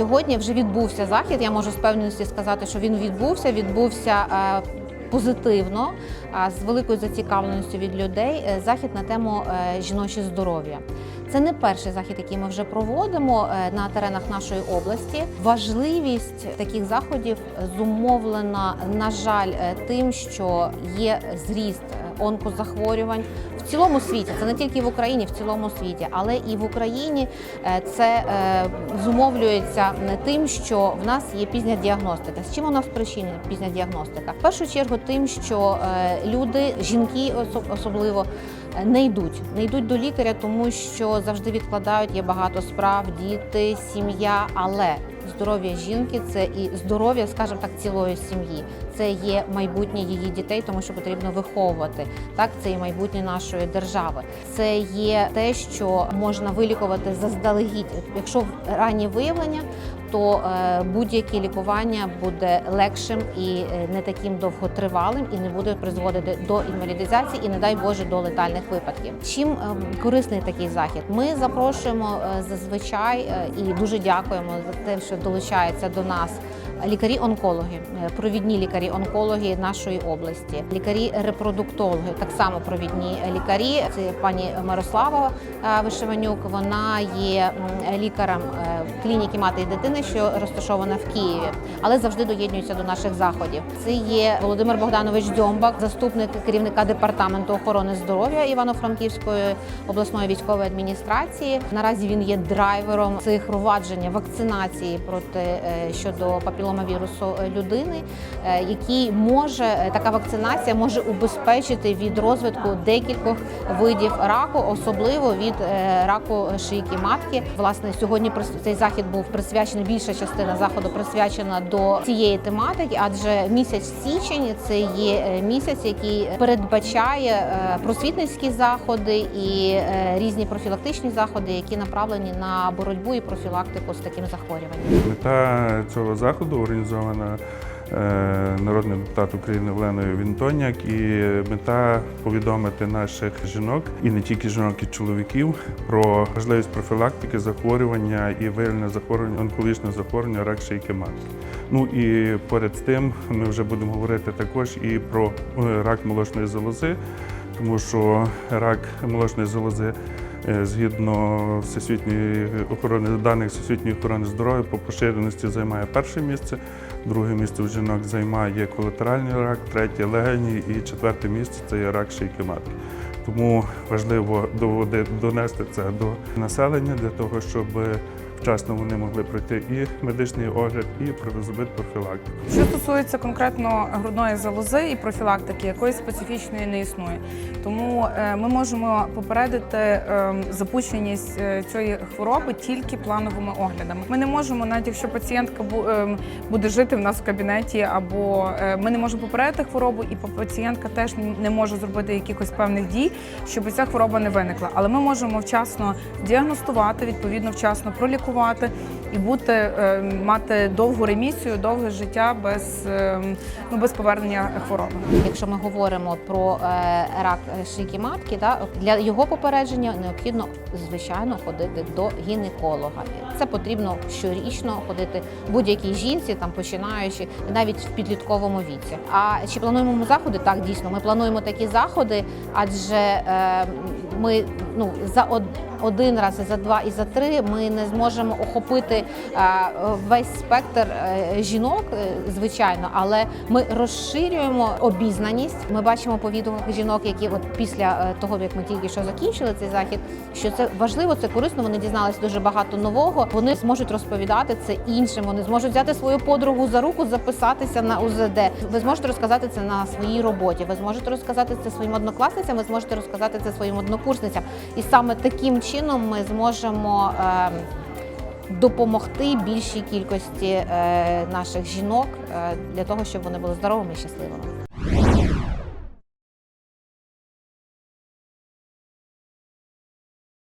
Сьогодні вже відбувся захід. Я можу з певністю сказати, що він відбувся. Відбувся е, позитивно, з великою зацікавленістю від людей. е, Захід на тему е, жіноче здоров'я. Це не перший захід, який ми вже проводимо е, на теренах нашої області. Важливість таких заходів зумовлена, на жаль, е, тим, що є зріст е, онкозахворювань в цілому світі. Це не тільки в Україні, в цілому світі, але і в Україні е, це е, зумовлюється не тим, що в нас є пізня діагностика. З чим у нас причина пізня діагностика? В першу чергу, тим, що е, люди, жінки особливо. Не йдуть, не йдуть до лікаря, тому що завжди відкладають. Є багато справ, діти, сім'я. Але здоров'я жінки це і здоров'я, скажімо так, цілої сім'ї. Це є майбутнє її дітей, тому що потрібно виховувати. Так, це і майбутнє нашої держави. Це є те, що можна вилікувати заздалегідь. Якщо раннє виявлення, то е, будь-яке лікування буде легшим і е, не таким довготривалим, і не буде призводити до інвалідизації і, не дай Боже, до летальних випадків. Чим е, корисний такий захід? Ми запрошуємо зазвичай і дуже дякуємо за те, що долучається до нас. Лікарі-онкологи, е, провідні лікарі-онкологи нашої області, лікарі-репродуктологи, так само провідні лікарі. Це пані Мирослава е, Вишиванюк. Вона є лікарем е, клініки мати і дитини, що розташована в Києві, але завжди доєднується до наших заходів. Це є Володимир Богданович Дзьомбак, заступник керівника департаменту охорони здоров'я Івано-Франківської обласної військової адміністрації. Наразі він є драйвером цих впровадження вакцинації проти щодо папіломавірусу е, людини, е, який може е, така вакцинація може убезпечити від розвитку декількох видів раку, особливо від раку шийки матки. Власне, сьогодні цей захід був присвячений. Більша частина заходу присвячена до цієї тематики, адже місяць січень це є місяць, який передбачає просвітницькі заходи і різні профілактичні заходи, які направлені на боротьбу і профілактику з таким захворюванням. Мета цього заходу організована е, народним депутатом України Оленою Вінтоняк і мета повідомити наших жінок і не тільки жінок, і чоловіків про важливість профілактики захворювання і виявлення захворювання, онкологічного захворювання рак шийки матки. Ну і поряд з тим ми вже будемо говорити також і про е, рак молочної залози, тому що рак молочної залози Е, Згідно всесвітньої охорони даних всесвітньої охорони здоров'я по поширеності займає перше місце, друге місце у жінок займає колатеральний рак, третє легені і четверте місце це є рак шийки матки. Тому важливо доводи- донести це до населення для того, щоб вчасно вони могли пройти і медичний огляд, і зробити профілактику. Що стосується конкретно грудної залози і профілактики, якоїсь специфічної не існує. Тому е, ми можемо попередити е, запущеність е, цієї хвороби тільки плановими оглядами. Ми не можемо, навіть якщо пацієнтка бу- буде жити в нас в кабінеті, або ми не можемо попередити хворобу, і пацієнтка теж не може зробити якихось певних дій, щоб ця хвороба не виникла. Але ми можемо вчасно діагностувати, відповідно вчасно пролікувати і бути е, мати довгу ремісію, довге життя без, е, ну, без повернення хвороби. Якщо ми говоримо про е, рак шийки матки, да, для його попередження необхідно звичайно ходити до гінеколога. Це потрібно щорічно ходити будь-якій жінці, там починаючи навіть в підлітковому віці. А чи плануємо ми заходи? Так, дійсно, ми плануємо такі заходи, адже ми ну за од- один раз, і за два і за три ми не зможемо охопити е, весь спектр е, жінок, е, звичайно, але ми розширюємо обізнаність. Ми бачимо по жінок, які от після того, як ми тільки що закінчили цей захід, що це важливо, це корисно. Вони дізналися дуже багато нового. Вони зможуть розповідати це іншим. Вони зможуть взяти свою подругу за руку, записатися на УЗД. Ви зможете розказати це на своїй роботі. Ви зможете розказати це своїм однокласницям. Ви зможете розказати це своїм однокурсницям. І саме таким чином ми зможемо. ем, Допомогти більшій кількості е, наших жінок е, для того, щоб вони були здоровими і щасливими.